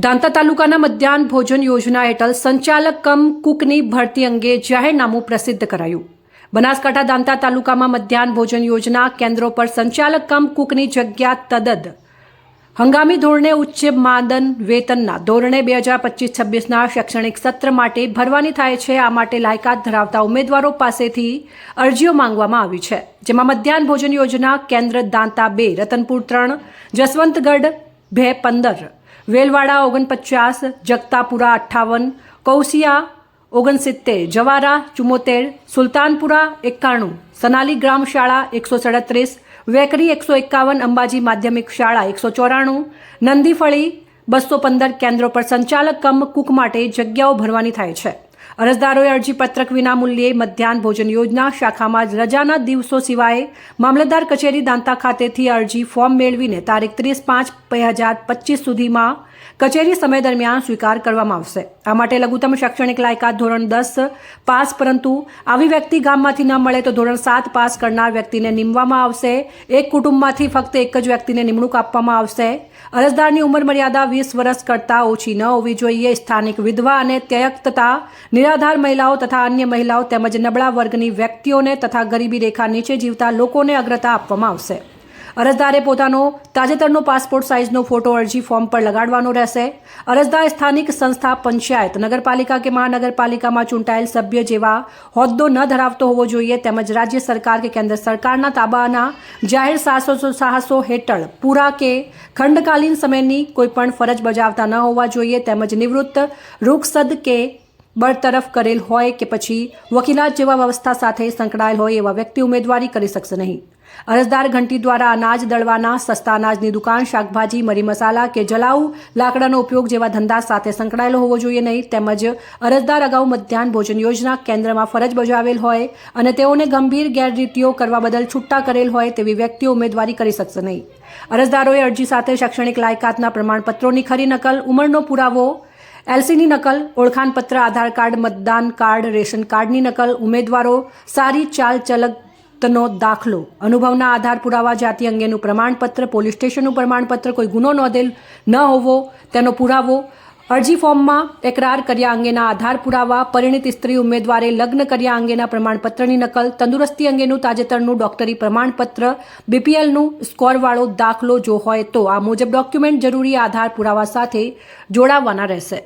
દાંતા તાલુકાના મધ્યાહન ભોજન યોજના હેઠળ સંચાલક કમ કુકની ભરતી અંગે જાહેરનામું પ્રસિદ્ધ કરાયું. બનાસકાંઠા દાંતા તાલુકામાં મધ્યાહન ભોજન યોજના કેન્દ્રો પર સંચાલક કમ કુકની જગ્યા તદદ. હંગામી ધોરણે ઉચ્ચ માદન વેતનના ધોરણે બે હજાર પચીસ છવ્વીસના શૈક્ષણિક સત્ર માટે ભરવાની થાય છે. આ માટે લાયકાત ધરાવતા ઉમેદવારો પાસેથી અરજીઓ માંગવામાં આવી છે. જેમાં મધ્યાહન ભોજન યોજના કેન્દ્ર દાંતા બે, રતનપુર ત્રણ, જસવંતગઢ બે પંદર. વેલવાડા ઓગણપચાસ, જગતાપુરા અઠ્ઠાવન, કૌશિયા ઓગણસિત્તેર, જવારા ચુમ્મોતેર, સુલતાનપુરા એકાણું, સનાલી ગ્રામ શાળા એકસો સડત્રીસ, વેકરી એકસો એકાવન, અંબાજી માધ્યમિક શાળા એકસો ચોરાણું, નંદીફળી બસો પંદર કેન્દ્રો પર સંચાલક કમ કુક માટે જગ્યાઓ ભરવાની થાય છે. અરજદારોએ અરજી પત્રક વિનામૂલ્યે મધ્યાહન ભોજન યોજના શાખામાં રજાના દિવસો સિવાય મામલતદાર કચેરી દાંતા ખાતેથી અરજી ફોર્મ મેળવીને તારીખ ત્રીસ પાંચ બે હજાર પચીસ સુધીમાં કચેરી સમય દરમિયાન સ્વીકાર કરવામાં આવશે. આ માટે લઘુત્તમ શૈક્ષણિક લાયકાત ધોરણ દસ પાસ, પરંતુ આવી વ્યક્તિ ગામમાંથી ન મળે તો ધોરણ સાત પાસ કરનાર વ્યક્તિને નિમવામાં આવશે. એક કુટુંબમાંથી ફક્ત એક જ વ્યક્તિને નિમણૂક આપવામાં આવશે. અરજદારની ઉંમર મર્યાદા વીસ વર્ષ કરતાં ઓછી ન હોવી જોઈએ. સ્થાનિક વિધવા અને ત્યક્તતા નિરાધાર મહિલાઓ તથા અન્ય મહિલાઓ તેમજ નબળા વર્ગની વ્યક્તિઓને તથા ગરીબી રેખા નીચે જીવતા લોકોને અગ્રતા આપવામાં આવશે. અરજદારે પોતાનો તાજેતરનો પાસપોર્ટ સાઇઝનો ફોટો અરજી ફોર્મ પર લગાડવાનો રહેશે. અરજદાર સ્થાનિક સંસ્થા પંચાયત, નગરપાલિકા કે મહાનગરપાલિકામાં ચૂંટાયેલ સભ્ય જેવા હોદ્દો ન ધરાવતો હોવો જોઈએ તેમજ રાજ્ય સરકાર કે કેન્દ્ર સરકારના તાબાના જાહેર સાહસો સાહસો હેઠળ પૂરા કે ખંડકાલીન સમયની કોઈપણ ફરજ બજાવતા ન હોવા જોઈએ તેમજ નિવૃત્ત રૂકસદ કે બરતરફ કરેલ હોય કે પછી વકીલાત જેવા વ્યવસ્થા સાથે સંકળાયેલ હોય એવા વ્યક્તિ ઉમેદવારી કરી શકશે નહીં. અરજદાર ઘંટી દ્વારા અનાજ દળવાના, સસ્તા અનાજની દુકાન, શાકભાજી, મરી મસાલા કે જલાઉ લાકડાનો ઉપયોગ જેવા ધંધા સાથે સંકળાયેલો હોવો જોઈએ નહીં. તેમજ અરજદાર અગાઉ મધ્યાહન ભોજન યોજના કેન્દ્રમાં ફરજ બજાવેલ હોય અને તેઓને ગંભીર ગેરરીતિઓ કરવા બદલ છૂટા કરેલ હોય તેવી વ્યક્તિઓ ઉમેદવારી કરી શકશે નહીં. અરજદારોએ અરજી સાથે શૈક્ષણિક લાયકાતના પ્રમાણપત્રોની ખરી નકલ, ઉંમરનો પુરાવો એલસીની નકલ, ઓળખાણપત્ર, આધાર કાર્ડ, મતદાન કાર્ડ, રેશન કાર્ડની નકલ, ઉમેદવારો, સારી ચાલ ચલકનો દાખલો. અનુભવના આધાર પુરાવા જાતિ અંગેનું પ્રમાણપત્ર, પોલીસ સ્ટેશનનું પ્રમાણપત્ર, કોઈ ગુનો નોંધેલ ન હોવો, તેનો પુરાવો અરજી ફોર્મમાં એકરાર કર્યા અંગેના આધાર પુરાવા, પરિણિત સ્ત્રી ઉમેદવારે લગ્ન કર્યા અંગેના પ્રમાણપત્રની નકલ, તંદુરસ્તી અંગેનું તાજેતરનું ડોક્ટરી પ્રમાણપત્ર, બીપીએલનું સ્કોરવાળો દાખલો જો હોય તો આ મુજબ ડોક્યુમેન્ટ જરૂરી આધાર પુરાવા સાથે જોડાવવાના રહેશે.